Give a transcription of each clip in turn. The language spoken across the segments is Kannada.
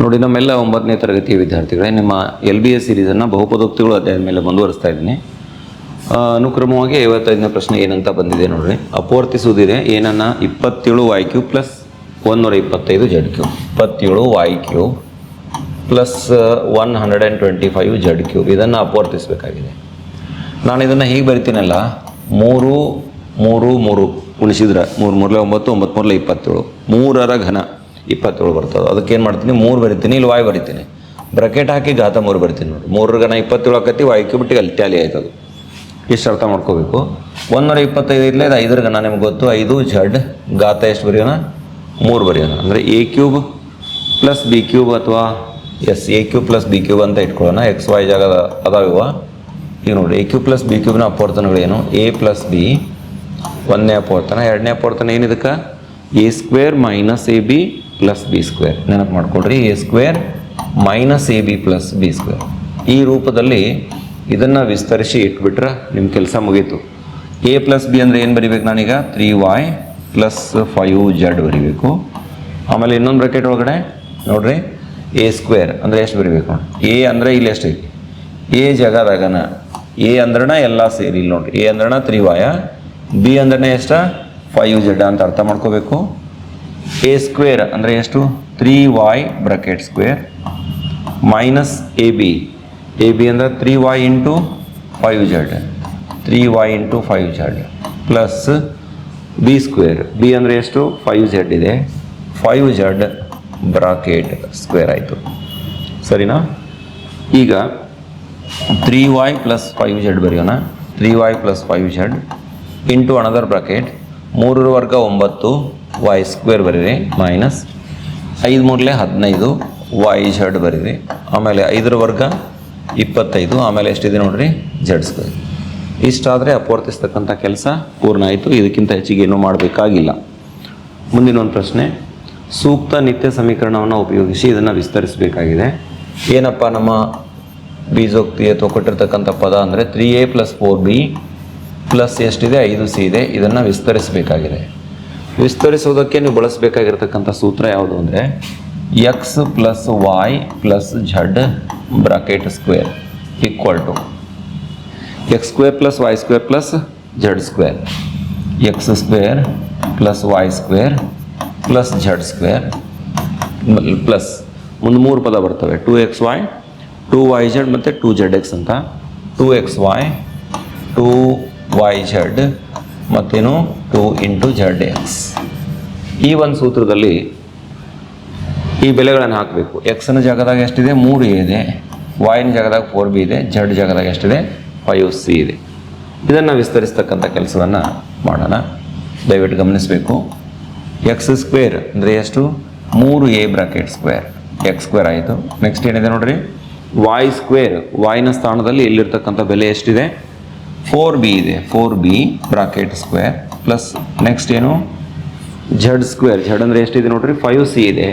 ನೋಡಿ, ನಮ್ಮೆಲ್ಲ ಒಂಬತ್ತನೇ ತರಗತಿಯ ವಿದ್ಯಾರ್ಥಿಗಳೇ, ನಿಮ್ಮ ಎಲ್ ಬಿ ಎಸ್ ಸಿರೀಸನ್ನು ಬಹುಪದೋಕ್ತಿಗಳು ಅಧ್ಯಾಯದ ಮೇಲೆ ಮುಂದುವರಿಸ್ತಾ ಇದ್ದೀನಿ. ಅನುಕ್ರಮವಾಗಿ ಐವತ್ತೈದನೇ ಪ್ರಶ್ನೆ ಏನಂತ ಬಂದಿದೆ ನೋಡಿರಿ. ಅಪವರ್ತಿಸುವುದಿದೆ, ಏನನ್ನ? ಇಪ್ಪತ್ತೇಳು ವಾಯ್ ಕ್ಯೂ ಪ್ಲಸ್ ಒಂದೂರ ಇಪ್ಪತ್ತೈದು ಜಡ್ ಕ್ಯೂ ಇಪ್ಪತ್ತೇಳು Y cube plus one hundred and twenty five Z cube ಇದನ್ನು ಅಪವರ್ತಿಸಬೇಕಾಗಿದೆ. ನಾನು ಇದನ್ನು ಹೀಗೆ ಬರಿತೀನಲ್ಲ, ಮೂರು ಮೂರು ಮೂರು. ಉಣಿಸಿದ್ರೆ ಮೂರು ಮೂರಲೆ ಒಂಬತ್ತು ಒಂಬತ್ತು ಮೂರಲೆ ಇಪ್ಪತ್ತೇಳು. ಮೂರರ ಘನ. ಇಪ್ಪತ್ತೇಳು ಬರ್ತದೆ. ಅದಕ್ಕೆ ಏನು ಮಾಡ್ತೀನಿ? ಮೂರು ಬರಿತೀನಿ, ಇಲ್ಲಿ ವಾಯ್ ಬರಿತೀನಿ. ಬ್ರಕೆಟ್ ಹಾಕಿ ಘಾತ ಮೂರು ಬರಿತೀನಿ ನೋಡಿ. ಮೂರರ ಘನ ಇಪ್ಪತ್ತೇಳು ಆಕತಿ, ವಾಯ್ ಕ್ಯೂಬಿಟ್ಟಿಗೆ ಅಲ್ಲಿ ಟ್ಯಾಲಿ ಆಯ್ತು ಇಷ್ಟು ಅರ್ಥ ಮಾಡ್ಕೋಬೇಕು. ಒಂದೂರ ಇಪ್ಪತ್ತೈದು ಇರಲಿ, ಅದು ಐದರ ಗಣ ನಿಮ್ಗೆ ಗೊತ್ತು. ಐದು ಝಡ್ ಘಾತ ಎಷ್ಟು ಬರೆಯೋಣ? ಮೂರು ಬರೆಯೋಣ. ಅಂದರೆ A cube plus B cube ಅಥವಾ as A cube plus B cube ಅಂತ ಇಟ್ಕೊಳ್ಳೋಣ. ಎಕ್ಸ್ ವೈ ಜಾಗ ಅದಾವಿವ ಈಗ ನೋಡಿ ಎ ಕ್ಯೂ ಪ್ಲಸ್ ಬಿ ಕ್ಯೂಬ್ನ ಅಪವರ್ತನಗಳೇನು? ಎ ಪ್ಲಸ್ ಬಿ ಒಂದನೇ ಅಪವರ್ತನ, ಎರಡನೇ ಅಪವರ್ತನ ಏನಿದಕ್ಕೆ? A square minus A B plus B square ನೆನಪು ಮಾಡ್ಕೊಳ್ರಿ A square minus A B plus B square ಈ ರೂಪದಲ್ಲಿ ಇದನ್ನು ವಿಸ್ತರಿಸಿ ಇಟ್ಬಿಟ್ರೆ ನಿಮ್ಮ ಕೆಲಸ ಮುಗೀತು. ಎ ಪ್ಲಸ್ ಬಿ ಅಂದರೆ ಏನು ಬರಿಬೇಕು ನಾನೀಗ? Three Y plus five Z ಬರಿಬೇಕು. ಆಮೇಲೆ ಇನ್ನೊಂದು ಬ್ರಾಕೆಟ್ ಒಳಗಡೆ ನೋಡ್ರಿ ಎ ಸ್ಕ್ವೇರ್ ಅಂದರೆ ಎಷ್ಟು ಬರಿಬೇಕು? ನೋಡಿ ಎ ಅಂದರೆ ಇಲ್ಲಿ ಎಷ್ಟೈತಿ ಎ ಜಗದಾಗನ. ಎ ಅಂದ್ರನ ಎಲ್ಲ ಸೇರಿ ಇಲ್ಲಿ ನೋಡ್ರಿ. ಎ ಅಂದ್ರನ ತ್ರೀ ವಾಯ ಬಿ ಅಂದ್ರನ ಎಷ್ಟ? ಫೈವ್ ಜೆಡ್ ಅಂತ ಅರ್ಥ ಮಾಡ್ಕೋಬೇಕು. ಎ ಸ್ಕ್ವೇರ್ ಅಂದರೆ ಎಷ್ಟು? Three Y bracket square minus A B. A B ಅಂದರೆ three Y into five Z three Y into five Z plus B square. B ಅಂದರೆ ಎಷ್ಟು? ಫೈವ್ ಜೆಡ್ ಇದೆ. ಫೈವ್ ಜೆಡ್ ಬ್ರಾಕೆಟ್ ಸ್ಕ್ವೇರ್ ಆಯಿತು. ಸರಿನಾ? ಈಗ three Y plus five Z ಬರೆಯೋಣ. Three Y plus five Z into another bracket ಮೂರರ ವರ್ಗ ಒಂಬತ್ತು ವೈ ಸ್ಕ್ವೇರ್ ಬರೀರಿ ಮೈನಸ್ ಐದು ಮೂರಲೆ ಹದಿನೈದು ವೈ ಝಡ್ ಬರೀರಿ. ಆಮೇಲೆ ಐದರ ವರ್ಗ ಇಪ್ಪತ್ತೈದು, ಆಮೇಲೆ ಎಷ್ಟಿದೆ ನೋಡಿರಿ? ಝಡ್ ಸ್ಕ್ವೇರ್ ಇಷ್ಟಾದರೆ ಅಪವರ್ತಿಸ್ತಕ್ಕಂಥ ಕೆಲಸ ಪೂರ್ಣ ಆಯಿತು. ಇದಕ್ಕಿಂತ ಹೆಚ್ಚಿಗೆ ಏನೂ ಮಾಡಬೇಕಾಗಿಲ್ಲ. ಮುಂದಿನ ಒಂದು ಪ್ರಶ್ನೆ, ಸೂಕ್ತ ನಿತ್ಯ ಸಮೀಕರಣವನ್ನು ಉಪಯೋಗಿಸಿ ಇದನ್ನು ವಿಸ್ತರಿಸಬೇಕಾಗಿದೆ. ಏನಪ್ಪ ನಮ್ಮ ಬೀಜೋಕ್ತಿ ಅಥವಾ ಕೊಟ್ಟಿರ್ತಕ್ಕಂಥ ಪದ ಅಂದರೆ three A plus four B plus ಎಷ್ಟಿದೆ? ಐದು ಸಿ ಇದೆ. ಇದನ್ನು ವಿಸ್ತರಿಸಬೇಕಾಗಿದೆ. ವಿಸ್ತರಿಸೋದಕ್ಕೆ ನೀವು ಬಳಸಬೇಕಾಗಿರ್ತಕ್ಕಂಥ ಸೂತ್ರ ಯಾವುದು ಅಂದರೆ X plus Y plus Z bracket square equal to X square plus Y square plus Z square X square plus Y square plus Z square plus ಮುಂದೆ ಮೂರು ಪದ ಬರ್ತವೆ. Two X Y two Y Z ಮತ್ತು ಟೂ ಝಡ್ ಎಕ್ಸ್ ಅಂತ. Two X Y two Y Z ಮತ್ತೇನು ಟು ಇಂಟು ಝಡ್ ಎಕ್ಸ್ ಈ ಒಂದು ಸೂತ್ರದಲ್ಲಿ ಈ ಬೆಲೆಗಳನ್ನು ಹಾಕಬೇಕು. ಎಕ್ಸ್ನ ಜಾಗದಾಗ ಎಷ್ಟಿದೆ? ಮೂರು ಇದೆ. ವಾಯಿನ ಜಾಗದಾಗ ಫೋರ್ ಬಿ ಇದೆ. ಝಡ್ ಜಾಗದಾಗ ಎಷ್ಟಿದೆ? ಫೈವ್ ಸಿ ಇದೆ. ಇದನ್ನು ವಿಸ್ತರಿಸ್ತಕ್ಕಂಥ ಕೆಲಸವನ್ನು ಮಾಡೋಣ. ದಯವಿಟ್ಟು ಗಮನಿಸಬೇಕು. ಎಕ್ಸ್ ಸ್ಕ್ವೇರ್ ಅಂದರೆ ಎಷ್ಟು? ಮೂರು A bracket square X square ಆಯಿತು. ನೆಕ್ಸ್ಟ್ ಏನಿದೆ ನೋಡ್ರಿ? ವಾಯ್ ಸ್ಕ್ವೇರ್ ವಾಯ್ನ ಸ್ಥಾನದಲ್ಲಿ ಇಲ್ಲಿರ್ತಕ್ಕಂಥ ಬೆಲೆ ಎಷ್ಟಿದೆ? ಫೋರ್ ಬಿ ಇದೆ four B bracket square plus next ಏನು? ಝಡ್ ಸ್ಕ್ವೇರ್ ಝಡ್ ಅಂದರೆ ಎಷ್ಟಿದೆ ನೋಡ್ರಿ? ಫೈವ್ ಸಿ ಇದೆ.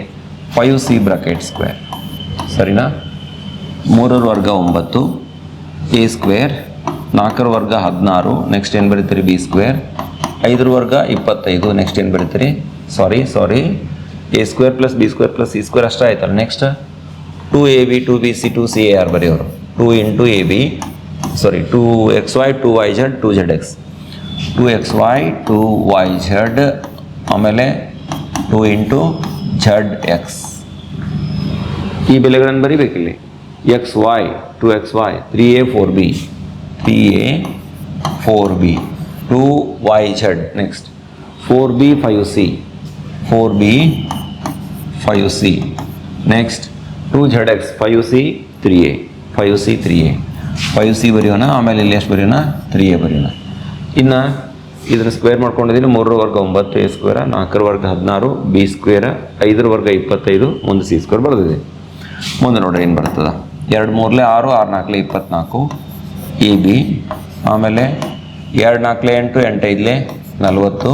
Five C bracket square. ಸರಿನಾ? ಮೂರರ ವರ್ಗ ಒಂಬತ್ತು ಎ ಸ್ಕ್ವೇರ್ ನಾಲ್ಕರ ವರ್ಗ ಹದಿನಾರು ನೆಕ್ಸ್ಟ್ ಏನು ಬರೀತೀರಿ? B square. ಐದರ ವರ್ಗ ಇಪ್ಪತ್ತೈದು ನೆಕ್ಸ್ಟ್ ಏನು ಬರೀತೀರಿ? Sorry sorry. A square plus B square plus C square ಅಷ್ಟೇ ಆಯ್ತಲ್ಲ next. Two A B two B C two C A or ಬರೆಯೋರು. Two into A B. Sorry two X Y two Y Z two Z X two X Y two Y Z ಆಮೇಲೆ ಟು ಇಂಟು ಝಡ್ ಎಕ್ಸ್ ಈ ಬೆಲೆಗಳನ್ನು ಬರಿಬೇಕಿಲ್ಲಿ? X Y two X Y three A four B three A four B two Y Z next four B five C four B five C next two Z X five C three A five C three A five C ಬರೆಯೋಣ, ಆಮೇಲೆ ಇಲ್ಲಿ ಎಷ್ಟು ಬರೆಯೋಣ ತ್ರೀ ಎ ಬರೆಯೋಣ. ಇನ್ನು ಇದನ್ನು ಸ್ಕ್ವೇರ್ ಮಾಡ್ಕೊಂಡಿದ್ದೀನಿ, ಮೂರರ ವರ್ಗ ಒಂಬತ್ತು ಎ ಸ್ಕ್ವೇರ ನಾಲ್ಕರ ವರ್ಗ ಹದಿನಾರು ಬಿ ಸ್ಕ್ವೇರ ಐದರ ವರ್ಗ ಇಪ್ಪತ್ತೈದು ಒಂದು ಸಿ ಸ್ಕ್ವೇರ್ ಬರೆದಿದೆ. ಮುಂದೆ ನೋಡ್ರಿ ಏನು ಬರ್ತದೆ. ಎರಡು ಮೂರಲೆ ಆರು ಆರು ನಾಲ್ಕಲೆ ಇಪ್ಪತ್ನಾಲ್ಕು ಎ ಬಿ ಆಮೇಲೆ ಎರಡು ನಾಲ್ಕಲೆ ಎಂಟು ಎಂಟು ನಲವತ್ತು ನಲ್ವತ್ತು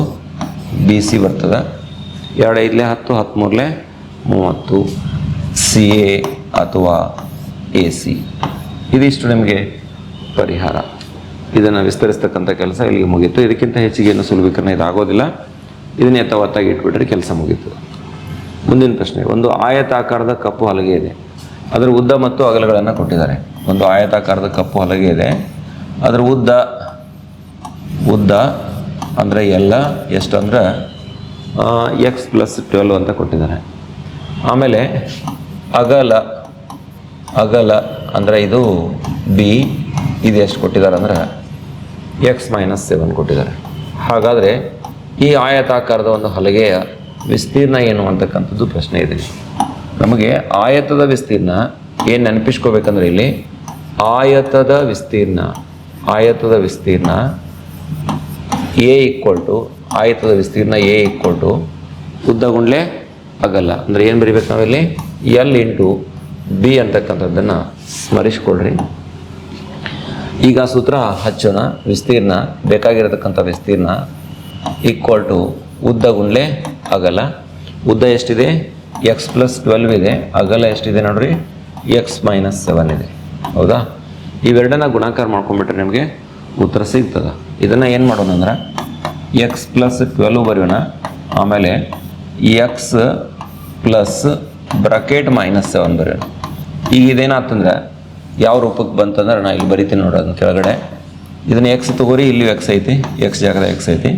ಬಿ ಸಿ ಬರ್ತದೆ. ಎರಡು ಐದಲೆ ಹತ್ತು ಹತ್ತ್ಮೂರಲೆ ಮೂವತ್ತು ಸಿ ಎ ಅಥವಾ ಎ ಸಿ ಇದಿಷ್ಟು ನಿಮಗೆ ಪರಿಹಾರ. ಇದನ್ನು ವಿಸ್ತರಿಸ್ತಕ್ಕಂಥ ಕೆಲಸ ಇಲ್ಲಿಗೆ ಮುಗೀತು. ಇದಕ್ಕಿಂತ ಹೆಚ್ಚಿಗೆ ಏನು ಸುಲಭೀಕರಣ ಇದಾಗೋದಿಲ್ಲ. ಇದನ್ನೇ ಯಥಾವತ್ತಾಗಿ ಇಟ್ಬಿಟ್ರೆ ಕೆಲಸ ಮುಗೀತು. ಮುಂದಿನ ಪ್ರಶ್ನೆ, ಒಂದು ಆಯತಾಕಾರದ ಕಪ್ಪು ಹಲಗೆ ಇದೆ. ಅದರ ಉದ್ದ ಮತ್ತು ಅಗಲಗಳನ್ನು ಕೊಟ್ಟಿದ್ದಾರೆ. ಒಂದು ಆಯತಾಕಾರದ ಕಪ್ಪು ಹಲಗೆ ಇದೆ. ಅದರ ಉದ್ದ ಉದ್ದ ಅಂದರೆ ಎಲ್ಲ ಎಷ್ಟು ಅಂದ್ರೆ ಎಕ್ಸ್ ಪ್ಲಸ್ ಟ್ವೆಲ್ವ್ ಅಂತ ಕೊಟ್ಟಿದ್ದಾರೆ. ಆಮೇಲೆ ಅಗಲ ಅಗಲ ಅಂದರೆ ಇದು ಬಿ ಇದು ಎಷ್ಟು ಕೊಟ್ಟಿದ್ದಾರೆ ಅಂದ್ರೆ ಎಕ್ಸ್ ಮೈನಸ್ ಸೆವೆನ್ ಕೊಟ್ಟಿದ್ದಾರೆ. ಹಾಗಾದರೆ ಈ ಆಯತಾಕಾರದ ಒಂದು ಹಲಗೆಯ ವಿಸ್ತೀರ್ಣ ಏನು ಅಂತಕ್ಕಂಥದ್ದು ಪ್ರಶ್ನೆ ಇದೆ. ನಮಗೆ ಆಯತದ ವಿಸ್ತೀರ್ಣ ಏನು ನೆನಪಿಸ್ಕೋಬೇಕಂದ್ರೆ ಇಲ್ಲಿ? ಆಯತದ ವಿಸ್ತೀರ್ಣ ಆಯತದ ವಿಸ್ತೀರ್ಣ ಎ ಈಕ್ವಲ್ ಟು ಆಯತದ ವಿಸ್ತೀರ್ಣ ಎ ಈಕ್ವಲ್ ಟು ಉದ್ದಗುಂಡ್ಲೆ ಅಗಲ್ಲ ಅಗಲ. ಅಂದರೆ ಏನು ಬರಿಬೇಕು ನಾವಿಲ್ಲಿ? ಎಲ್ ಇಂಟು ಬಿ ಅಂತಕ್ಕಂಥದ್ದನ್ನು ಸ್ಮರಿಸ್ಕೊಳ್ರಿ. ಈಗ ಸೂತ್ರ ಹಚ್ಚೋಣ, ವಿಸ್ತೀರ್ಣ, ಬೇಕಾಗಿರತಕ್ಕಂಥ ವಿಸ್ತೀರ್ಣ ಈಕ್ವಲ್ ಟು ಉದ್ದ ಗುಂಡ್ಲೆ ಅಗಲ. ಉದ್ದ ಎಷ್ಟಿದೆ? ಎಕ್ಸ್ ಪ್ಲಸ್ ಟ್ವೆಲ್ವ್ ಇದೆ. ಅಗಲ ಎಷ್ಟಿದೆ ನೋಡ್ರಿ? ಎಕ್ಸ್ ಮೈನಸ್ ಸೆವೆನ್ ಇದೆ. ಹೌದಾ? ಇವೆರಡನ್ನ ಗುಣಾಕಾರ ಮಾಡ್ಕೊಂಡ್ಬಿಟ್ರೆ ನಿಮಗೆ ಉತ್ತರ ಸಿಗ್ತದೆ. ಇದನ್ನು ಏನು ಮಾಡೋಣ ಅಂದ್ರೆ ಎಕ್ಸ್ ಪ್ಲಸ್ ಟ್ವೆಲ್ವ್ ಬರೆಯೋಣ. ಆಮೇಲೆ X plus bracket minus seven ಬರೆಯೋಣ. ಈಗ ಇದೇನಾಗ್ತಂದ್ರೆ, ಯಾವ ರೂಪಕ್ಕೆ ಬಂತಂದ್ರೆ ನಾ ಇಲ್ಲಿ ಬರಿತೀನಿ ನೋಡಿ ಅದನ್ನ ಕೆಳಗಡೆ. ಇದನ್ನ ಎಕ್ಸ್ ತಗೋರಿ, ಇಲ್ಲಿ ಎಕ್ಸ್ ಐತಿ ಎಕ್ಸ್ ಜಾಗದ ಎಕ್ಸ್ ಐತಿ.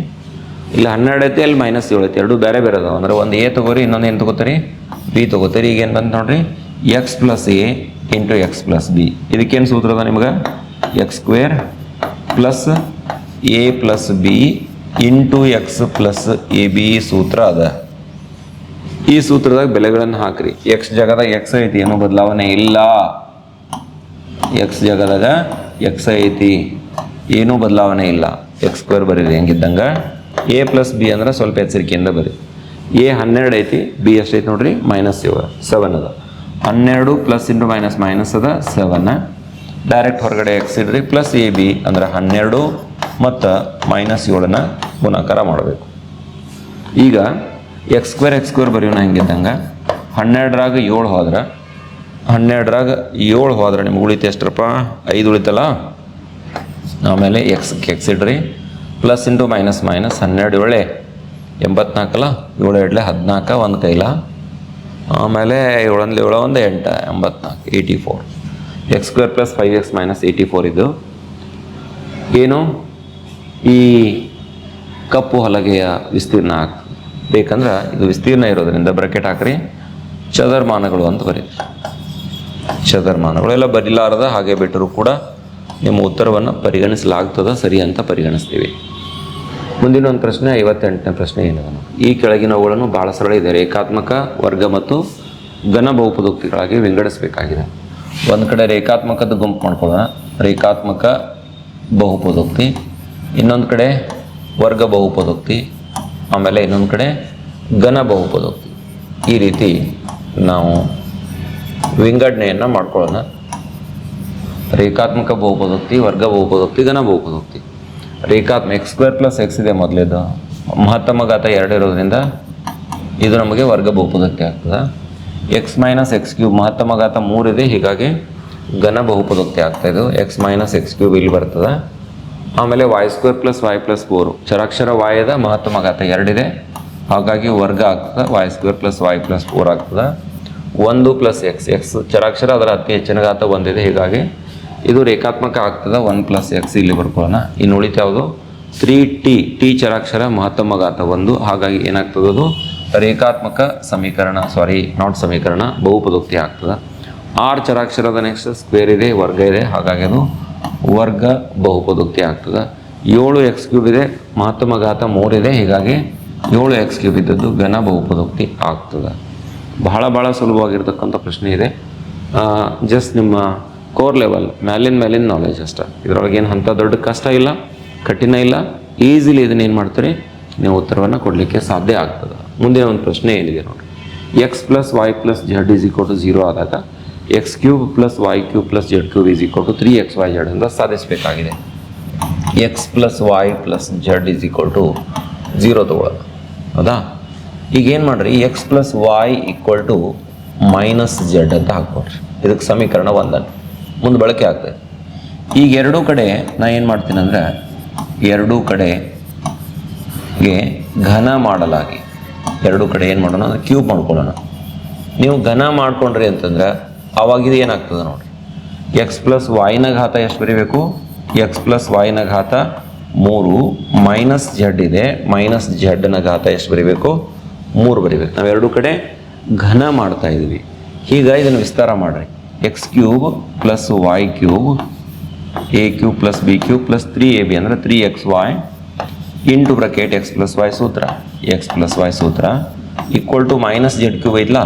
ಇಲ್ಲಿ ಹನ್ನೆರಡು ಐತಿ, ಅಲ್ಲಿ ಮೈನಸ್ ಏಳು ಐತಿ. ಎರಡು ಬೇರೆ ಬೇರೆ ಅದಾವೆ. ಅಂದ್ರೆ ಒಂದು ಎ ತಗೋರಿ, ಇನ್ನೊಂದು ಏನು ತಗೋತೀರಿ? ಬಿ ತಗೋತೀರಿ. ಈಗ ಏನು ಬಂತು ನೋಡ್ರಿ? X plus A into X plus B ಇದಕ್ಕೇನು ಸೂತ್ರ ಅದ ನಿಮ್ಗೆ? X square plus A plus B into X plus A B ಸೂತ್ರ ಅದ. ಈ ಸೂತ್ರದಾಗ ಬೆಲೆಗಳನ್ನು ಹಾಕ್ರಿ. ಎಕ್ಸ್ ಜಾಗದಾಗ ಎಕ್ಸ್ ಐತಿ, ಏನೂ ಬದಲಾವಣೆ ಇಲ್ಲ. ಎಕ್ಸ್ ಜಾಗದಾಗ ಎಕ್ಸ್ ಐತಿ, ಏನೂ ಬದಲಾವಣೆ ಇಲ್ಲ. ಎಕ್ಸ್ ಸ್ಕ್ವೇರ್ ಬರೀರಿ, ಹೆಂಗಿದ್ದಂಗೆ? ಎ ಪ್ಲಸ್ ಬಿ ಅಂದ್ರೆ ಸ್ವಲ್ಪ ಎಚ್ಚರಿಕೆಯಿಂದ ಬರಿ ಎ ಹನ್ನೆರಡು ಐತಿ ಬಿ ಎಷ್ಟೈತಿ ನೋಡ್ರಿ? ಮೈನಸ್ ಸೆವೆನ್ ಅದ. ಹನ್ನೆರಡು ಪ್ಲಸ್ ಇಂಟು ಮೈನಸ್ ಮೈನಸ್ ಅದ ಸೆವೆನ್ ಡೈರೆಕ್ಟ್ ಹೊರಗಡೆ ಎಕ್ಸ್ ಇಡ್ರಿ ಪ್ಲಸ್ ಎ ಬಿ ಅಂದ್ರೆ ಹನ್ನೆರಡು ಮತ್ತು ಮೈನಸ್ ಏಳನ್ನ ಗುಣಾಕಾರ ಮಾಡಬೇಕು. ಈಗ ಎಕ್ಸ್ ಸ್ಕ್ವೇರ್ ಎಕ್ಸ್ ಸ್ಕ್ವೇರ್ ಬರೆಯೋಣ ಹೆಂಗಿದ್ದಂಗೆ. ಹನ್ನೆರಡರಾಗ ಏಳು ಹೋದ್ರೆ. ಹನ್ನೆರಡರಾಗ ಏಳು ಹೋದ್ರೆ ನಿಮ್ಗೆ ಉಳಿತು ಎಷ್ಟರಪ್ಪ? ಐದು ಉಳಿತಲ್ಲ? ಆಮೇಲೆ ಎಕ್ಸ್ ಎಕ್ಸ್ ಇಡ್ರಿ. ಪ್ಲಸ್ ಇಂಟು ಮೈನಸ್ ಮೈನಸ್ ಹನ್ನೆರಡು ಏಳೆ. ಎಂಬತ್ನಾಲ್ಕಲ್ಲ ಏಳು ಎರಡಲೆ ಹದಿನಾಲ್ಕು ಒಂದು ಕೈಲ. ಆಮೇಲೆ ಏಳೊಂದು ಏಳು, ಒಂದು ಎಂಟು ಎಂಬತ್ನಾಲ್ಕು eighty four X square plus five X minus eighty four ಇದು. ಏನು? ಈ ಕಪ್ಪು ಹಲಗೆಯ ವಿಸ್ತೀರ್ಣ ಬೇಕಂದ್ರೆ ಇದು ವಿಸ್ತೀರ್ಣ ಇರೋದ್ರಿಂದ ಬ್ರಕೆಟ್ ಹಾಕ್ರಿ. ಚದರ್ಮಾನಗಳು ಅಂತ ಬರೀ ಚದರ್ಮಾನಗಳೆಲ್ಲ ಬರಿಲಾರದ ಹಾಗೆ ಬಿಟ್ಟರೂ ಕೂಡ ನಿಮ್ಮ ಉತ್ತರವನ್ನು ಪರಿಗಣಿಸಲಾಗ್ತದ, ಸರಿ ಅಂತ ಪರಿಗಣಿಸ್ತೀವಿ. ಮುಂದಿನ ಒಂದು ಪ್ರಶ್ನೆ, ಐವತ್ತೆಂಟನೇ ಪ್ರಶ್ನೆ ಏನಿದೆ. ಈ ಕೆಳಗಿನವುಗಳನ್ನು ಭಾಳ ಸರಳ ಇದೆ. ರೇಖಾತ್ಮಕ ವರ್ಗ ಮತ್ತು ಘನ ಬಹುಪದೋಕ್ತಿಗಳಾಗಿ ವಿಂಗಡಿಸಬೇಕಾಗಿದೆ. ಒಂದು ಕಡೆ ರೇಖಾತ್ಮಕದ ಗುಂಪು ಮಾಡ್ಕೊಳ್ಳೋಣ. ರೇಖಾತ್ಮಕ ಬಹುಪದೋಕ್ತಿ, ಇನ್ನೊಂದು ಕಡೆ ವರ್ಗ ಬಹುಪದೋಕ್ತಿ ಆಮೇಲೆ ಇನ್ನೊಂದು ಕಡೆ ಘನ ಬಹುಪದೋಕ್ತಿ ಈ ರೀತಿ ನಾವು ವಿಂಗಡಣೆಯನ್ನು ಮಾಡ್ಕೊಳ್ಳೋಣ. ರೇಖಾತ್ಮಕ ಬಹುಪದೋಕ್ತಿ, ವರ್ಗ ಬಹುಪದೋಕ್ತಿ, ಘನ ಬಹುಪದೋಕ್ತಿ. ರೇಖಾತ್ಮ ಎಕ್ಸ್ ಸ್ಕ್ವೇರ್ ಪ್ಲಸ್ ಎಕ್ಸ್ ಇದೆ ಮೊದಲೇದು ಮಹತ್ತಮ ಘಾತ ಎರಡು ಇರೋದ್ರಿಂದ ಇದು ನಮಗೆ ವರ್ಗ ಬಹುಪದೋಕ್ತಿ ಆಗ್ತದೆ. ಎಕ್ಸ್ ಮೈನಸ್ ಎಕ್ಸ್ ಕ್ಯೂಬ್ ಮಹತ್ತಮ ಘಾತ ಮೂರಿದೆ ಹೀಗಾಗಿ ಘನ ಬಹುಪದೋಕ್ತಿ ಆಗ್ತಾ ಇದು. ಎಕ್ಸ್ ಮೈನಸ್ ಎಕ್ಸ್ ಕ್ಯೂಬ್ ಇಲ್ಲಿ ಬರ್ತದೆ. ಆಮೇಲೆ Y square plus Y plus four ಚರಾಕ್ಷರ ವಾಯದ ಮಹತ್ತಮ ಘಾತ ಎರಡಿದೆ. ಹಾಗಾಗಿ ವರ್ಗ ಆಗ್ತದೆ. Y square plus Y plus four ಆಗ್ತದೆ. ಒಂದು ಪ್ಲಸ್ ಎಕ್ಸ್ ಎಕ್ಸ್ ಚರಾಕ್ಷರ ಅದರ ಅತಿ ಹೆಚ್ಚಿನ ಘಾತ ಒಂದಿದೆ ಹೀಗಾಗಿ ಇದು ರೇಖಾತ್ಮಕ ಆಗ್ತದೆ. ಒನ್ ಪ್ಲಸ್ ಎಕ್ಸ್ ಇಲ್ಲಿ ಬರ್ಕೊಳ್ಳೋಣ. ಇನ್ನು ಉಳಿತು ಯಾವುದು? ತ್ರೀ ಟಿ ಟಿ ಚರಾಕ್ಷರ ಮಹತ್ತಮ ಘಾತ ಒಂದು. ಹಾಗಾಗಿ ಏನಾಗ್ತದೆ ಅದು? ರೇಖಾತ್ಮಕ ಸಮೀಕರಣ. ಸಾರಿ ನಾಟ್ ಸಮೀಕರಣ. ಬಹುಪದೋಕ್ತಿ ಆಗ್ತದೆ. ಆರ್ ಚರಾಕ್ಷರದ ನೆಕ್ಸ್ಟ್ ಸ್ಕ್ವೇರ್ ಇದೆ. ವರ್ಗ ಇದೆ. ಹಾಗಾಗಿ ಅದು ವರ್ಗ ಬಹುಪದೋಕ್ತಿ ಆಗ್ತದೆ. ಏಳು ಎಕ್ಸ್ ಕ್ಯೂಬ್ ಇದೆ, ಮಹತ್ತಮ ಘಾತ ಮೂರಿದೆ ಹೀಗಾಗಿ ಏಳು ಎಕ್ಸ್ ಕ್ಯೂಬ್ ಇದ್ದದ್ದು ಘನ ಬಹುಪದೋಕ್ತಿ ಆಗ್ತದೆ. ಬಹಳ ಭಾಳ ಸುಲಭವಾಗಿರ್ತಕ್ಕಂಥ ಪ್ರಶ್ನೆ ಇದೆ. ಜಸ್ಟ್ ನಿಮ್ಮ ಕೋರ್ ಲೆವೆಲ್ ಮ್ಯಾಲಿನ ಮ್ಯಾಲಿನ ನಾಲೆಜ್ ಅಷ್ಟೇ. ಇದರೊಳಗೆ ಏನು ಅಂಥ ದೊಡ್ಡ ಕಷ್ಟ ಇಲ್ಲ, ಕಠಿಣ ಇಲ್ಲ ಈಸಿಲಿ ಇದನ್ನ ಏನು ಮಾಡ್ತೀರಿ? ನೀವು ಉತ್ತರವನ್ನು ಕೊಡಲಿಕ್ಕೆ ಸಾಧ್ಯ ಆಗ್ತದೆ. ಮುಂದಿನ ಒಂದು ಪ್ರಶ್ನೆ ಏನಿದೆ ನೋಡಿ X plus Y plus Z is equal to zero ಆದಾಗ X cube plus Y cube plus Z cube is equal to three X Y Z ಅಂತ ಸಾಧಿಸಬೇಕಾಗಿದೆ. X plus Y plus Z is equal to zero ತಗೊಳ್ಳೋದು ಹೌದಾ? ಈಗ ಏನು ಮಾಡ್ರಿ? X plus Y equal to minus Z ಅಂತ ಹಾಕ್ಕೊಡ್ರಿ. ಇದಕ್ಕೆ ಸಮೀಕರಣ ಒಂದನ್ನು. ಮುಂದೆ ಬಳಕೆ ಆಗ್ತದೆ. ಈಗ ಎರಡೂ ಕಡೆ ನಾ ಏನು ಮಾಡ್ತೀನಿ ಅಂದರೆ, ಎರಡೂ ಕಡೆಗೆ ಘನ ಮಾಡಲಾಗಿ. ಎರಡೂ ಕಡೆ ಏನು ಮಾಡೋಣ? ಕ್ಯೂಬ್ ಮಾಡ್ಕೊಳ್ಳೋಣ. ನೀವು ಘನ ಮಾಡ್ಕೊಂಡ್ರಿ ಅಂತಂದ್ರೆ ಅವಾಗ ಇದು ಏನಾಗ್ತದೆ ನೋಡಿರಿ ಎಕ್ಸ್ ಪ್ಲಸ್ ವಾಯ್ನ ಘಾತ ಎಷ್ಟು ಬರೀಬೇಕು? ಎಕ್ಸ್ ಪ್ಲಸ್ ವಾಯ್ನ ಘಾತ ಮೂರು. ಮೈನಸ್ ಜಡ್ ಇದೆ. ಮೈನಸ್ ಜಡ್ನ ಘಾತ ಎಷ್ಟು ಬರೀಬೇಕು? ಮೂರು ಬರೀಬೇಕು. ನಾವು ಎರಡು ಕಡೆ ಘನ ಮಾಡ್ತಾ ಇದ್ವಿ ಈಗ ಇದನ್ನು ವಿಸ್ತಾರ ಮಾಡಿರಿ. X cube plus Y cube A cube plus B cube plus three A B ಅಂದರೆ three X Y into bracket X plus Y ಸೂತ್ರ. ಎಕ್ಸ್ ಪ್ಲಸ್ ವೈ ಸೂತ್ರ equal to minus Z cube ಐತ್ಲಾ?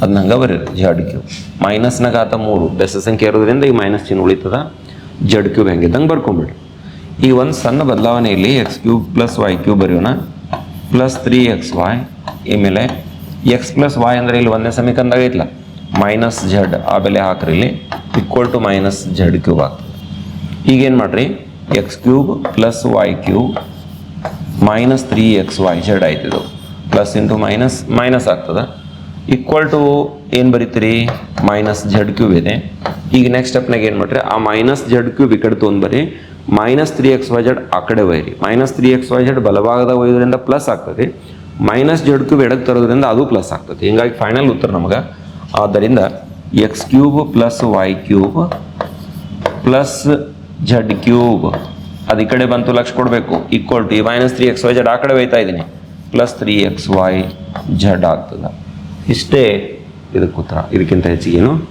ಅದನ್ನ ಹಂಗೆ ಬರೀ ಜಡ್ ಕ್ಯೂಬ್ ಮೈನಸ್ನಾಗ ಆತ ಮೂರು. ಬೆಸ ಸಂಖ್ಯೆ ಇರೋದ್ರಿಂದ ಈ ಮೈನಸ್ ಚಿನ್ ಉಳಿತದ. ಜಡ್ ಕ್ಯೂಬ್ ಹೆಂಗಿದ್ದಂಗೆ ಬರ್ಕೊಂಬಿಡ್ರಿ ಈ ಒಂದು ಸಣ್ಣ ಬದಲಾವಣೆ ಇಲ್ಲಿ X cube plus Y cube ಬರೆಯೋಣ. ಪ್ಲಸ್ ತ್ರೀ ಎಕ್ಸ್ ವಾಯ್ ಆಮೇಲೆ ಎಕ್ಸ್ ಪ್ಲಸ್ ವಾಯ್ ಅಂದರೆ ಇಲ್ಲಿ ಒಂದೇ ಸಮೀಕರಣದಾಗ ಐತಲ್ಲ ಮೈನಸ್ ಜಡ್ ಆ ಬೆಲೆ ಹಾಕ್ರಿ ಇಲ್ಲಿ. Equal to minus Z cube ಆಗ್ತದೆ ಈಗೇನು ಮಾಡ್ರಿ? X cube plus Y cube minus three X Y Z ಆಯ್ತಿದು plus into minus minus ಆಗ್ತದೆ. ಈಕ್ವಲ್ ಟು ಏನು ಬರೀತೀರಿ? ಮೈನಸ್ ಜಡ್ ಕ್ಯೂಬ್ ಇದೆ. ಈಗ ನೆಕ್ಸ್ಟ್ ಸ್ಟೆಪ್ನಾಗ ಏನು ಮಾಡ್ರಿ ಆ ಮೈನಸ್ ಜಡ್ ಕ್ಯೂಬ್ ಈ ಕಡೆ ತೊಗೊಂಡ್ಬರಿ minus three X Y Z ಆ ಕಡೆ ಒಯ್ಯಿರಿ. Minus three X Y Z ಬಲಭಾಗದಾಗ ಒಯ್ಯೋದ್ರಿಂದ ಪ್ಲಸ್ ಆಗ್ತದೆ. ಮೈನಸ್ ಜೆಡ್ ಕ್ಯೂಬ್ ಎಡಕ್ಕೆ ತರೋದ್ರಿಂದ ಅದು ಪ್ಲಸ್ ಆಗ್ತದೆ. ಹಿಂಗಾಗಿ ಫೈನಲ್ ಉತ್ತರ ನಮಗೆ. ಆದ್ದರಿಂದ x cube plus y cube plus z cube ಅದು ಈ ಕಡೆ ಬಂತು ಲಕ್ಷ ಕೊಡಬೇಕು. ಈಕ್ವಲ್ ಟು ಈ minus three x y z ಆ ಕಡೆ ಒಯ್ತಾ ಇದ್ದೀನಿ. Plus three x y z ಆಗ್ತದೆ. ಇಷ್ಟೇ ಇದಕ್ಕೆ ಉತ್ತರ. ಇದಕ್ಕಿಂತ ಹೆಚ್ಚಿಗೇನು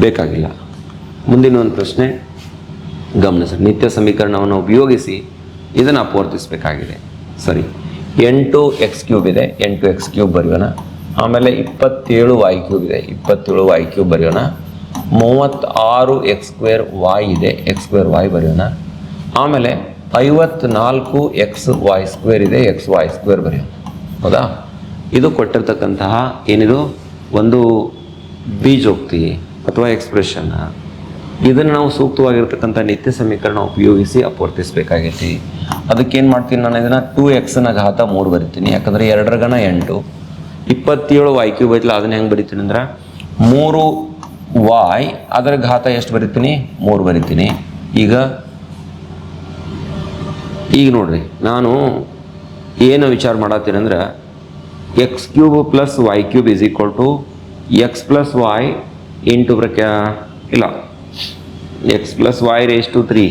ಬೇಕಾಗಿಲ್ಲ. ಮುಂದಿನ ಒಂದು ಪ್ರಶ್ನೆ ಗಮನಿಸಿ ನಿತ್ಯ ಸಮೀಕರಣವನ್ನು ಉಪಯೋಗಿಸಿ ಇದನ್ನು ಅಪವರ್ತಿಸಬೇಕಾಗಿದೆ ಸರಿ. ಎಂಟು ಎಕ್ಸ್ ಕ್ಯೂಬ್ ಇದೆ. ಎಂಟು ಎಕ್ಸ್ ಕ್ಯೂಬ್ ಬರೆಯೋಣ. ಆಮೇಲೆ ಇಪ್ಪತ್ತೇಳು ವೈ ಕ್ಯೂಬ್ ಇದೆ. ಇಪ್ಪತ್ತೇಳು ವಾಯ್ ಕ್ಯೂಬ್ ಬರೆಯೋಣ. ಮೂವತ್ತಾರು ಎಕ್ಸ್ ಸ್ಕ್ವೇರ್ ವಾಯ್ ಇದೆ. ಎಕ್ಸ್ ಸ್ಕ್ವೇರ್ ವಾಯ್ ಬರೆಯೋಣ. ಆಮೇಲೆ ಐವತ್ನಾಲ್ಕು ಎಕ್ಸ್ ವಾಯ್ ಸ್ಕ್ವೇರ್ ಇದೆ. ಎಕ್ಸ್ ವಾಯ್ ಸ್ಕ್ವೇರ್ ಬರೆಯೋಣ. ಹೌದಾ? ಇದು ಕೊಟ್ಟಿರ್ತಕ್ಕಂತಹ ಏನಿದು? ಒಂದು ಬೀಜೋಕ್ತಿ ಅಥವಾ ಎಕ್ಸ್ಪ್ರೆಷನ್ ಇದನ್ನು ನಾವು ಸೂಕ್ತವಾಗಿರ್ತಕ್ಕಂಥ ನಿತ್ಯ ಸಮೀಕರಣ ಉಪಯೋಗಿಸಿ ಅಪವರ್ತಿಸಬೇಕಾಗೈತಿ. ಅದಕ್ಕೇನು ಮಾಡ್ತೀನಿ ನಾನು? ಇದನ್ನು ಟೂ ಎಕ್ಸ್ನ ಘಾತ ಮೂರು ಬರಿತೀನಿ. ಯಾಕಂದರೆ ಎರಡರ ಗಣ ಎಂಟು. ಇಪ್ಪತ್ತೇಳು ವೈ ಕ್ಯೂ ಬೈತಲ್ಲ ಅದನ್ನ ಹೆಂಗೆ ಬರಿತೀನಿ ಅಂದ್ರೆ? ಮೂರು ವಾಯ್ ಅದರ ಘಾತ ಎಷ್ಟು ಬರಿತೀನಿ? ಮೂರು ಬರಿತೀನಿ. ಈಗ ಈಗ ನೋಡ್ರಿ, ನಾನು ಏನು ವಿಚಾರ ಮಾಡತ್ತೀನಿ ಅಂದ್ರೆ x cube plus y cube is equal to x plus y into bracket ಇಲ್ಲ x plus y raise to three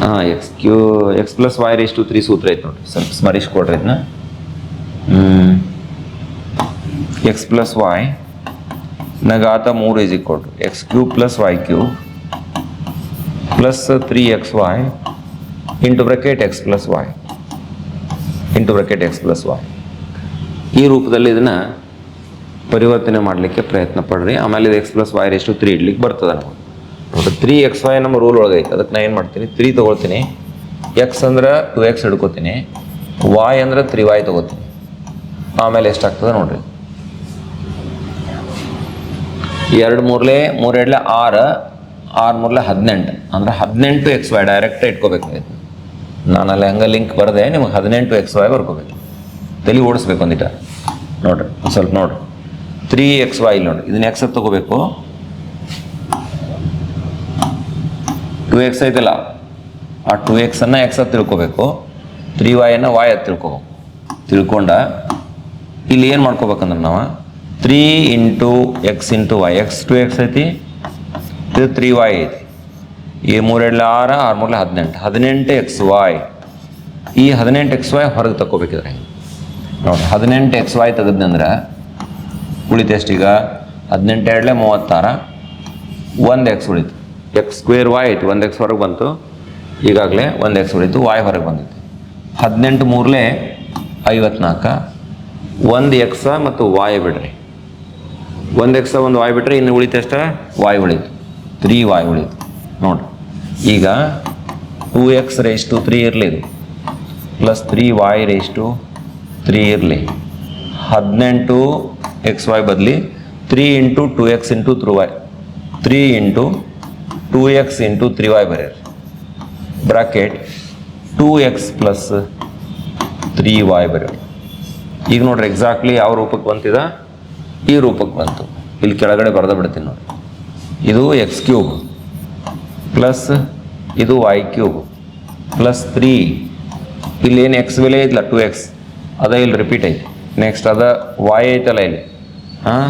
ಹಾಂ x cube x plus y raise to three ಸೂತ್ರ ಐತೆ ನೋಡ್ರಿ ಸ್ವಲ್ಪ ಸ್ಮರಿಸ್ಕೊಡ್ರಿ ಇದನ್ನ ಎಕ್ಸ್ ಪ್ಲಸ್ ವೈ ನಗಾತ ಮೂರು is equal to x cube plus y cube plus three x y into bracket x plus y into bracket x plus y ಈ ರೂಪದಲ್ಲಿ ಇದನ್ನು ಪರಿವರ್ತನೆ ಮಾಡಲಿಕ್ಕೆ ಪ್ರಯತ್ನ ಪಡ್ರಿ. ಆಮೇಲೆ ಇದು x plus y raise to three ಇಡ್ಲಿಕ್ಕೆ ಬರ್ತದೆ ನಮಗೆ. ತ್ರೀ ಎಕ್ಸ್ ವೈ ನಮ್ಮ ರೂಲ್ ಒಳಗೆ ಐತೆ. ಅದಕ್ಕೆ ನಾನು ಏನು ಮಾಡ್ತೀನಿ? ತ್ರೀ ತೊಗೊಳ್ತೀನಿ. ಎಕ್ಸ್ ಅಂದ್ರೆ ಟು ಎಕ್ಸ್ ಹಿಡ್ಕೋತೀನಿ. ವಾಯ್ ಅಂದ್ರೆ ತ್ರೀ ವಾಯ್ ತೊಗೋತೀನಿ. ಆಮೇಲೆ ಎಷ್ಟಾಗ್ತದೆ ನೋಡ್ರಿ. ಎರಡು ಮೂರಲೆ ಎರಡ್ಲೆ ಆರು ಆರು ಮೂರ್ಲೆ ಹದಿನೆಂಟು. ಅಂದ್ರೆ ಹದಿನೆಂಟು ಎಕ್ಸ್ ವೈ ಡೈರೆಕ್ಟ್ ಇಟ್ಕೋಬೇಕಾಗಿತ್ತು ನಾನು ಅಲ್ಲಿ ಹಂಗೆ ಲಿಂಕ್ ಬರದೆ, ನಿಮಗೆ ಹದಿನೆಂಟು ಎಕ್ಸ್ ವೈ ಬರ್ಕೋಬೇಕು. ತಲೆ ಓಡಿಸ್ಬೇಕು ಒಂದಿಟ ನೋಡ್ರಿ ಸ್ವಲ್ಪ ನೋಡ್ರಿ. ತ್ರೀ ಎಕ್ಸ್ ವೈ ಇಲ್ಲಿ ನೋಡ್ರಿ. ಇದನ್ನ ಎಕ್ಸ್ ತಗೋಬೇಕು. ಟು ಎಕ್ಸ್ ಐತಲ್ಲ? ಆ ಟು ಎಕ್ಸನ್ನು ಎಕ್ಸ್ ಅಂತ ತಿಳ್ಕೊಬೇಕು. ತ್ರೀ ವೈಯನ್ನು ವಾಯ್ ಅಂತ ತಿಳ್ಕೊಬೇಕು. ತಿಳ್ಕೊಂಡ ಇಲ್ಲಿ ಏನು ಮಾಡ್ಕೋಬೇಕಂದ್ರೆ ನಾವು? Three into x into y x two x ಐತಿ, ಇದು ತ್ರೀ ವೈ ಐತಿ. ಈ ಮೂರೆಡ್ಲೆ ಆರು ಆರು ಮೂರಲೆ ಹದಿನೆಂಟು. ಹದಿನೆಂಟು ಎಕ್ಸ್ ವಾಯ್ ಈ ಹದಿನೆಂಟು ಎಕ್ಸ್ ವೈ ಹೊರಗೆ ತಗೋಬೇಕಿದ್ರೆ ನೋಡಿ, ಹದಿನೆಂಟು ಎಕ್ಸ್ ವೈ ತೆಗೆದ್ನಂದ್ರೆ ಉಳಿತು ಎಷ್ಟೀಗ? ಹದಿನೆಂಟು ಎರಡಲೆ ಮೂವತ್ತಾರ, ಒಂದು ಎಕ್ಸ್ ಉಳಿತು. ಎಕ್ಸ್ ಸ್ಕ್ವೇರ್ ವಾಯ್ ಐತಿ, ಒಂದು ಎಕ್ಸ್ ಹೊರಗೆ ಬಂತು, ಈಗಾಗಲೇ ಒಂದು ಎಕ್ಸ್ ಉಳಿತು ವಾಯ್ ಹೊರಗೆ ಬಂದಿತ್ತು. ಹದಿನೆಂಟು ಮೂರಲೇ ಐವತ್ನಾಲ್ಕು, ಒಂದು ಎಕ್ಸ ಮತ್ತು ವಾಯ್ ಬಿಡ್ರಿ. ಒಂದು ಎಕ್ಸ ಒಂದು ವಾಯ್ ಬಿಟ್ರೆ ಇನ್ನು ಉಳಿತು ಎಷ್ಟ? ವಾಯ್ ಉಳಿತು. ತ್ರೀ ವಾಯ್ ಉಳಿತು. ನೋಡ್ರಿ, ಈಗ two x raise to three ಇರಲಿ ಇದು. Plus three y raise to three ಇರಲಿ. ಹದಿನೆಂಟು ಎಕ್ಸ್ ವೈ ಬದಲಿ three into two x into through y three into two x into three y ಬರೀರಿ bracket two x plus three y ಬರೀರಿ ಈಗ ನೋಡ್ರಿ ಎಕ್ಸಾಕ್ಟ್ಲಿ ಯಾವ ರೂಪಕ್ಕೆ ಬಂತಿದ? ಈ ರೂಪಕ್ಕೆ ಬಂತು. ಇಲ್ಲಿ ಕೆಳಗಡೆ ಬರೆದ ಬಿಡ್ತೀನಿ ನೋಡಿ ಇದು ಎಕ್ಸ್ ಕ್ಯೂಬ್ ಪ್ಲಸ್ ಇದು ವೈ ಕ್ಯೂಬ್ ಪ್ಲಸ್ ತ್ರೀ ಇಲ್ಲಿ ಏನು ಎಕ್ಸ್ ಬೆಲೆ ಐತಲ್ಲ ಟು ಎಕ್ಸ್ ಅದ ಇಲ್ಲಿ ರಿಪೀಟ್ ಐತಿ. ನೆಕ್ಸ್ಟ್ ಅದ ವಾಯ್ ಐತಲ್ಲ ಇಲ್ಲಿ. ಹಾಂ?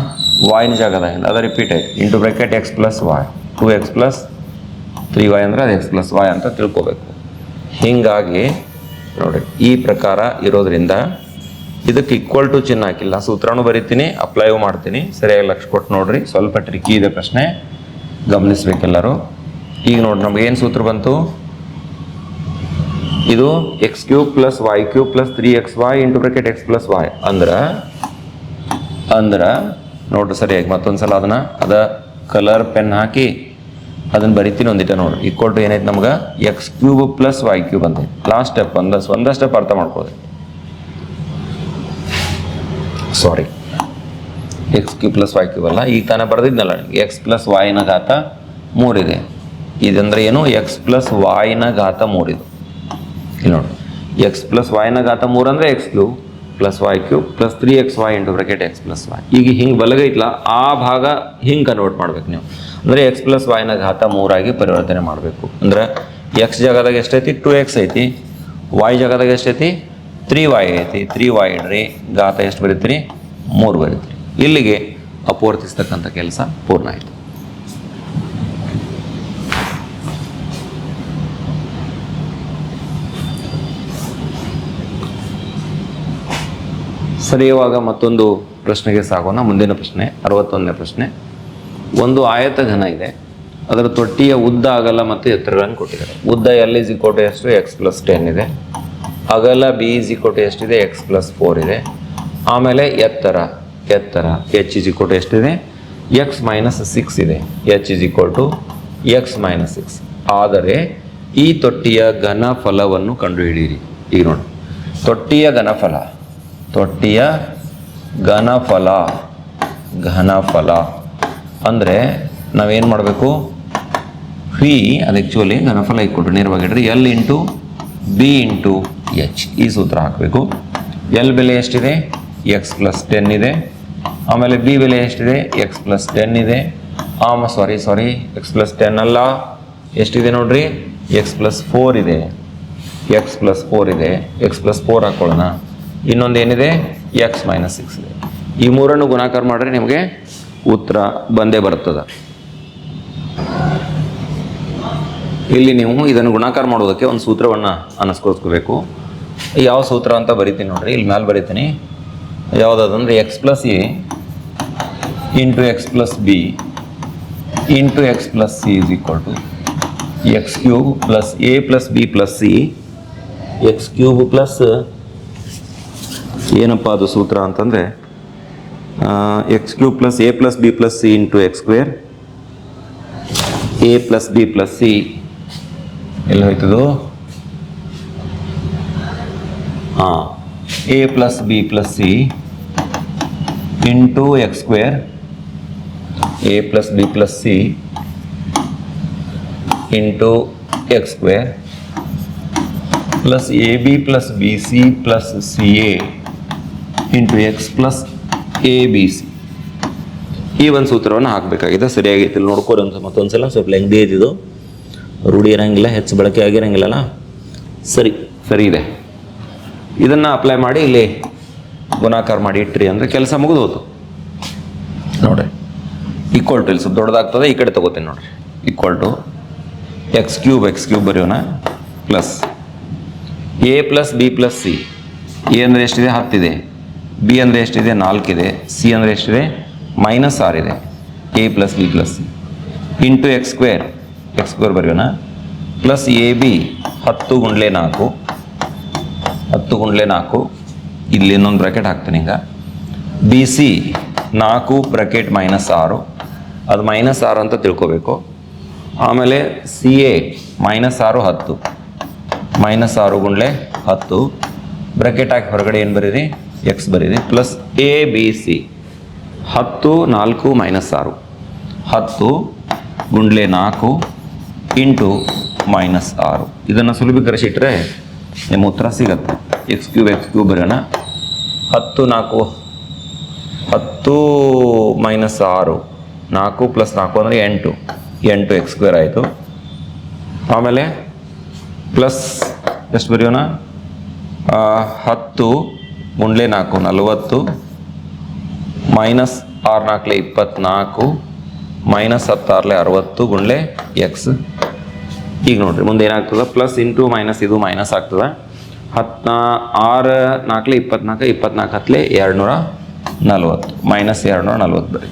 ವಾಯ್ನ ಜಾಗದ ಇಲ್ಲ. ಅದ ರಿಪೀಟ್ ಐತಿ. Into bracket x plus y two x plus three y ಅಂದ್ರೆ ಅದು ಎಕ್ಸ್ ಪ್ಲಸ್ ವಾಯ್ ಅಂತ ತಿಳ್ಕೋಬೇಕು. ಹೀಗಾಗಿ ನೋಡಿ, ಈ ಪ್ರಕಾರ ಇರೋದ್ರಿಂದ ಇದಕ್ಕೆ ಈಕ್ವಲ್ ಟು ಚಿಹ್ನೆ ಹಾಕಿಲ್ಲ. ಸೂತ್ರನೂ ಬರಿತೀನಿ ಅಪ್ಲೈವು ಮಾಡ್ತೀನಿ. ಸರಿಯಾಗಿ ಲಕ್ಷ ಕೊಟ್ಟು ನೋಡ್ರಿ. ಸ್ವಲ್ಪ ಟ್ರಿಕ್ಕಿ ಇದೆ ಪ್ರಶ್ನೆ. ಗಮನಿಸ್ಬೇಕೆಲ್ಲರೂ. ಈಗ ನೋಡಿ, ನಮ್ಗೆ ಏನು ಸೂತ್ರ ಬಂತು? ಇದು x cube plus y cube plus three x y into bracket x plus y ಅಂದ್ರೆ ಅಂದ್ರೆ, ನೋಡ್ರಿ ಸರಿಯಾಗಿ ಮತ್ತೊಂದ್ಸಲ ಅದನ್ನ. ಅದ ಕಲರ್ ಪೆನ್ ಹಾಕಿ ಅದನ್ನ ಬರಿತೀನಿ ಒಂದಿಟ ನೋಡ್ರಿ. ಈಕ್ವಲ್ ಟು ಏನೈತೆ ನಮ್ಗೆ? X cube plus y cube ಅಂತ ಲಾಸ್ಟ್ ಸ್ಟೆಪ್ ಒಂದ ಒಂದ ಸ್ಟೆಪ್ ಅರ್ಥ ಮಾಡ್ಕೋದೆ sorry x cube plus y cube ಅಲ್ಲ ಈಗ ತಾನೇ ಬರೆದಿದ್ನಲ್ಲ ಎಕ್ಸ್ ಪ್ಲಸ್ ವೈನ ಘಾತ ಮೂರಿದೆ ಇದಂದ್ರೆ ಏನು? ಎಕ್ಸ್ ಪ್ಲಸ್ ವೈನ ಘಾತ ಮೂರಿದು ಇಲ್ಲಿ ನೋಡಿ ಎಕ್ಸ್ ಪ್ಲಸ್ ವಾಯ್ನ ಘಾತ ಮೂರು ಅಂದರೆ x cube plus y cube plus three x y into bracket x plus y ಈಗ ಹಿಂಗೆ ಬಲಗೈತ್ಲ, ಆ ಭಾಗ ಹಿಂಗೆ ಕನ್ವರ್ಟ್ ಮಾಡ್ಬೇಕು ನೀವು. ಅಂದರೆ ಎಕ್ಸ್ ಪ್ಲಸ್ ವೈನ ಘಾತ ಮೂರಾಗಿ ಪರಿವರ್ತನೆ ಮಾಡಬೇಕು. ಅಂದ್ರೆ ಎಕ್ಸ್ ಜಾಗದಾಗ ಎಷ್ಟೈತಿ? ಟು ಎಕ್ಸ್ ಐತಿ. ವೈ ಜಾಗದಾಗ ಎಷ್ಟೈತಿ? ತ್ರೀ ವೈ ಐತಿ. ತ್ರೀ ವೈ ಇಡ್ರಿ, ಘಾತ ಎಷ್ಟು ಬರೀತೀರಿ? ಮೂರು ಬರೀತೀರಿ. ಇಲ್ಲಿಗೆ ಅಪೂರ್ತಿಸ್ತಕ್ಕಂಥ ಕೆಲಸ ಪೂರ್ಣ ಆಯಿತು. ಸರಿ ಇವಾಗ ಮತ್ತೊಂದು ಪ್ರಶ್ನೆಗೆ ಸಾಗೋಣ. ಮುಂದಿನ ಪ್ರಶ್ನೆ, ಅರವತ್ತೊಂದನೇ ಪ್ರಶ್ನೆ. ಒಂದು ಆಯತ ಘನ ಇದೆ. ಅದರ ತೊಟ್ಟಿಯ ಉದ್ದ ಅಗಲ ಮತ್ತು ಎತ್ತರಗಳನ್ನು ಕೊಟ್ಟಿದ್ದಾರೆ. ಉದ್ದ ಎಲ್ ಇಸ್ ಇಕೋಟು ಎಷ್ಟು ಎಕ್ಸ್ ಪ್ಲಸ್ ಟೆನ್ ಇದೆ. ಅಗಲ ಬಿ ಇಸ್ ಇಕೋಟು ಎಷ್ಟಿದೆ ಎಕ್ಸ್ ಪ್ಲಸ್ ಫೋರ್ ಇದೆ. ಆಮೇಲೆ ಎತ್ತರ ಎತ್ತರ ಎಚ್ ಇಸ್ ಇಕೋಟು ಎಷ್ಟಿದೆ ಎಕ್ಸ್ ಮೈನಸ್ ಸಿಕ್ಸ್ ಇದೆ. H is equal to x minus six ಆದರೆ ಈ ತೊಟ್ಟಿಯ ಘನಫಲವನ್ನು ಕಂಡುಹಿಡಿಯಿರಿ. ಈಗ ನೋಡಿ. ತೊಟ್ಟಿಯ ಘನಫಲ. ತೊಟ್ಟಿಯ ಘನಫಲ ಘನಫಲ. ಅಂದರೆ ನಾವೇನು ಮಾಡಬೇಕು? ವಿ ಅದು ಆ್ಯಕ್ಚುಲಿ ಘನಫಲ ಇಕ್ಕೊಟ್ಟು ನೇರವಾಗಿ ಇಡ್ರಿ l into b into h ಈ ಸೂತ್ರ ಹಾಕಬೇಕು. ಎಲ್ ಬೆಲೆ ಎಷ್ಟಿದೆ? ಎಕ್ಸ್ ಪ್ಲಸ್ ಟೆನ್ ಇದೆ. ಆಮೇಲೆ ಬಿ ಬೆಲೆ ಎಷ್ಟಿದೆ? ಎಕ್ಸ್ ಪ್ಲಸ್ ಟೆನ್ ಇದೆ. ಆಮ sorry sorry x plus ten ಅಲ್ಲ. ಎಷ್ಟಿದೆ ನೋಡ್ರಿ? ಎಕ್ಸ್ ಪ್ಲಸ್ ಫೋರ್ ಇದೆ. ಎಕ್ಸ್ ಪ್ಲಸ್ ಫೋರ್ ಇದೆ. ಎಕ್ಸ್ ಪ್ಲಸ್ ಫೋರ್ ಹಾಕೊಳ್ಳೋಣ. ಇನ್ನೊಂದು ಏನಿದೆ? ಎಕ್ಸ್ ಮೈನಸ್ ಸಿಕ್ಸ್ ಇದೆ. ಈ ಮೂರನ್ನು ಗುಣಾಕಾರ ಮಾಡಿದ್ರೆ ನಿಮಗೆ ಉತ್ತರ ಬಂದೇ ಬರ್ತದೆ ಇಲ್ಲಿ ನೀವು ಇದನ್ನು ಗುಣಾಕಾರ ಮಾಡೋದಕ್ಕೆ ಒಂದು ಸೂತ್ರವನ್ನು ಅನಸ್ಕೋಸ್ಕೋಬೇಕು ಯಾವ ಸೂತ್ರ ಅಂತ ಬರಿತೀನಿ ನೋಡ್ರಿ, ಇಲ್ಲಿ ಮ್ಯಾಲೆ ಬರಿತೀನಿ. ಯಾವುದಾದಂದ್ರೆ x plus a into x plus b into x plus c is equal to x cube plus a plus b plus c x cube plus ಏನಪ್ಪ ಅದು ಸೂತ್ರ ಅಂತಂದರೆ x cube plus a plus b plus c into x square a plus b plus c ಎಲ್ಲ ಹೋಯ್ತದು? ಹಾಂ a plus b plus c into x square a plus b plus c into x square plus a b plus b c plus c a into x plus a b c ಈ ಒಂದು ಸೂತ್ರವನ್ನು ಹಾಕಬೇಕಾಗಿದೆ. ಸರಿಯಾಗಿತ್ತು ಇಲ್ಲಿ ನೋಡ್ಕೋರಿ ಒಂದು ಮತ್ತೊಂದ್ಸಲ. ಸ್ವಲ್ಪ ಲೆಂಗ್ದಿ ಇದು ರೂಢಿ ಇರಂಗಿಲ್ಲ, ಹೆಚ್ಚು ಬಳಕೆ ಆಗಿರಂಗಿಲ್ಲಲ್ಲ. ಸರಿ ಸರಿ ಇದೆ. ಇದನ್ನು ಅಪ್ಲೈ ಮಾಡಿ ಇಲ್ಲಿ ಗುಣಾಕಾರ ಮಾಡಿ ಇಟ್ರಿ ಅಂದರೆ ಕೆಲಸ ಮುಗಿದು ಹೋತು ನೋಡ್ರಿ. ಈಕ್ವಲ್ ಟು ಇಲ್ಲಿ ಸ್ವಲ್ಪ ದೊಡ್ಡದಾಗ್ತದೆ, ಈ ಕಡೆ ತಗೋತೀನಿ ನೋಡಿರಿ. Equal to x cube x cube ಬರೆಯೋಣ. Plus a plus b plus c a ಅಂದರೆ ಎಷ್ಟಿದೆ? ಹತ್ತಿದೆ. ಬಿ ಅಂದರೆ ಎಷ್ಟಿದೆ? ನಾಲ್ಕಿದೆ. ಸಿ ಅಂದರೆ ಎಷ್ಟಿದೆ? ಮೈನಸ್ ಆರ್ ಇದೆ. A plus b plus c into x square x square ಬರೆಯೋಣ. ಪ್ಲಸ್ ಎ ಬಿ ಹತ್ತು ಗುಂಡ್ಲೆ ನಾಲ್ಕು. ಹತ್ತು ಗುಂಡ್ಲೆ ನಾಲ್ಕು. ಇಲ್ಲಿ ಇನ್ನೊಂದು ಬ್ರಾಕೆಟ್ ಹಾಕ್ತೀನಿ ಈಗ. ಬಿ ಸಿ ನಾಲ್ಕು ಬ್ರಾಕೆಟ್ ಮೈನಸ್ ಆರು. ಅದು ಮೈನಸ್ ಆರು ಅಂತ ತಿಳ್ಕೊಬೇಕು. ಆಮೇಲೆ ಸಿ ಎ ಮೈನಸ್ ಆರು, ಹತ್ತು. ಮೈನಸ್ ಆರು ಗುಂಡ್ಲೆ ಹತ್ತು. ಬ್ರಾಕೆಟ್ ಹಾಕಿ ಹೊರಗಡೆ ಏನು ಬರೀರಿ? ಎಕ್ಸ್ ಬರೀರಿ. ಪ್ಲಸ್ ಎ ಬಿ ಸಿ ಹತ್ತು, ನಾಲ್ಕು ಮೈನಸ್ ಆರು. ಹತ್ತು ಗುಂಡ್ಲೆ ನಾಲ್ಕು ಇಂಟು ಮೈನಸ್ ಆರು. ಇದನ್ನು ಸುಲಭೀಕರಿಸಿಟ್ರೆ ನಿಮ್ಮ ಉತ್ತರ ಸಿಗತ್ತೆ. ಎಕ್ಸ್ ಕ್ಯೂಬ್ ಎಕ್ಸ್ ಕ್ಯೂಬ್ ಬರೋಣ. ಹತ್ತು, ನಾಲ್ಕು. ಹತ್ತು ಮೈನಸ್ ಆರು. ನಾಲ್ಕು ಪ್ಲಸ್ ನಾಲ್ಕು ಅಂದರೆ ಎಂಟು. ಎಂಟು ಎಕ್ಸ್ ಸ್ಕ್ವೇರ್ ಆಯಿತು. ಆಮೇಲೆ ಪ್ಲಸ್ ಎಷ್ಟು ಬರೆಯೋಣ. ಹತ್ತು ಗುಂಡ್ಲೆ ನಾಲ್ಕು, ನಲವತ್ತು ಮೈನಸ್ ಆರು ನಾಲ್ಕಲೆ ಇಪ್ಪತ್ನಾಲ್ಕು ಮೈನಸ್ ಹತ್ತಾರಲೆ ಅರವತ್ತು ಗುಂಡ್ಲೆ ಎಕ್ಸ್ ಈಗ ನೋಡ್ರಿ, ಮುಂದೆ ಏನಾಗ್ತದೆ? ಪ್ಲಸ್ ಇಂಟು ಮೈನಸ್ ಇದು ಮೈನಸ್ ಆಗ್ತದೆ. ಹತ್ನಾ, ಆರು, ನಾಲ್ಕಲೆ ಇಪ್ಪತ್ನಾಲ್ಕು ಇಪ್ಪತ್ನಾಲ್ಕು ಹತ್ತಲೆ ಎರಡುನೂರ ನಲ್ವತ್ತು. ಮೈನಸ್ ಎರಡುನೂರ ನಲ್ವತ್ತು ಬರೀ.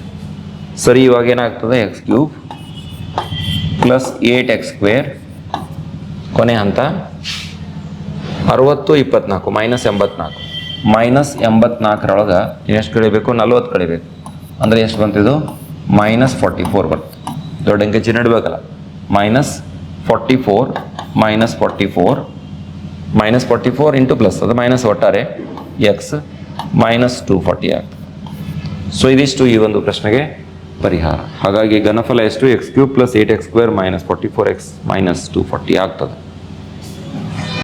ಸರಿ, ಇವಾಗ ಏನಾಗ್ತದೆ? X cube plus eight x square ಕೊನೆ ಹಂತ ಅರವತ್ತು, ಇಪ್ಪತ್ನಾಲ್ಕು ಮೈನಸ್ ಎಂಬತ್ನಾಲ್ಕು. ಮೈನಸ್ ಎಂಬತ್ನಾಲ್ಕರೊಳಗೆ ಎಷ್ಟು ಕಳಿಬೇಕು ನಲ್ವತ್ತು ಕಳಿಬೇಕು ಅಂದರೆ ಎಷ್ಟು ಬಂತಿದು ಮೈನಸ್ ಫಾರ್ಟಿ ಫೋರ್ ಬರ್ತದೆ ದೊಡ್ಡ ಅಂಕೆ ಚಿಹ್ನೆ ಇಡಬೇಕಲ್ಲ minus forty four, minus forty four, minus forty four into plus. ಅದು ಮೈನಸ್ ಒಟ್ಟಾರೆ ಎಕ್ಸ್, ಮೈನಸ್ ಟು ಫಾರ್ಟಿ ಆಗ್ತದೆ ಸೊ ಇದಿಷ್ಟು ಈ ಒಂದು ಪ್ರಶ್ನೆಗೆ ಪರಿಹಾರ. ಹಾಗಾಗಿ ಘನಫಲ ಎಷ್ಟು? X cube plus eight x square minus forty four x minus two forty ಆಗ್ತದೆ.